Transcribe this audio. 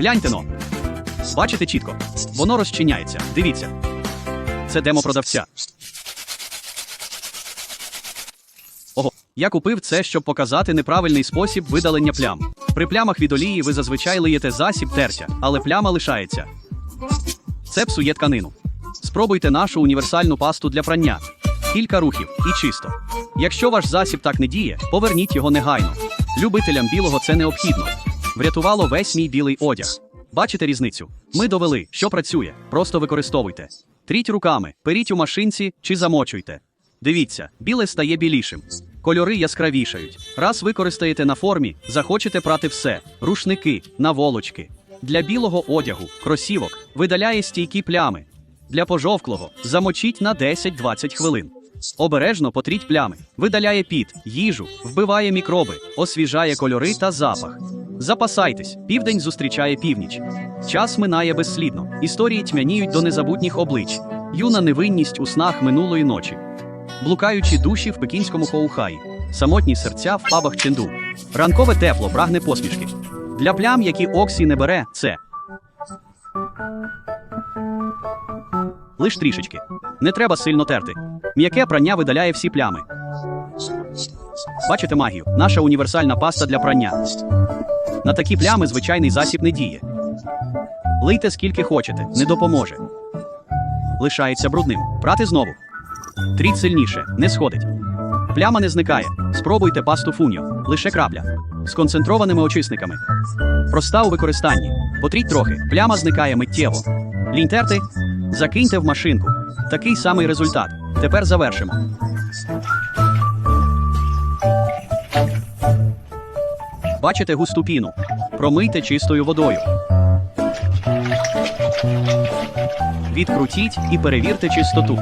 Гляньте но. Бачите чітко. Воно розчиняється. Дивіться. Це демо продавця. Ого, я купив це, щоб показати неправильний спосіб видалення плям. При плямах від олії ви зазвичай лиєте засіб тертя, але пляма лишається. Це псує тканину. Спробуйте нашу універсальну пасту для прання. Кілька рухів і чисто. Якщо ваш засіб так не діє, поверніть його негайно. Любителям білого це необхідно. Врятувало весь мій білий одяг. Бачите різницю? Ми довели, що працює. Просто використовуйте. Тріть руками, періть у машинці чи замочуйте. Дивіться, біле стає білішим. Кольори яскравішають. Раз використаєте на формі, захочете прати все: рушники, наволочки. Для білого одягу, кросівок, видаляє стійкі плями. Для пожовклого замочіть на 10-20 хвилин. Обережно потріть плями, видаляє піт, їжу, вбиває мікроби, освіжає кольори та запах. Запасайтесь, південь зустрічає північ. Час минає безслідно, історії тьмяніють до незабутніх облич, юна невинність у снах минулої ночі. Блукаючі душі в пекінському хоухаї, самотні серця в пабах Ченду. Ранкове тепло прагне посмішки. Для плям, які Оксі не бере, це лиш трішечки. Не треба сильно терти. М'яке прання видаляє всі плями. Бачите магію? Наша універсальна паста для прання. На такі плями звичайний засіб не діє. Лийте скільки хочете, не допоможе. Лишається брудним. Прати знову. Тріть сильніше, не сходить. Пляма не зникає. Спробуйте пасту фуньо, лише крабля. З концентрованими очисниками. Проста у використанні. Потріть трохи, пляма зникає миттєво. Лінь терти, закиньте в машинку. Такий самий результат. Тепер завершимо. Бачите густу піну. Промийте чистою водою. Відкрутіть і перевірте чистоту.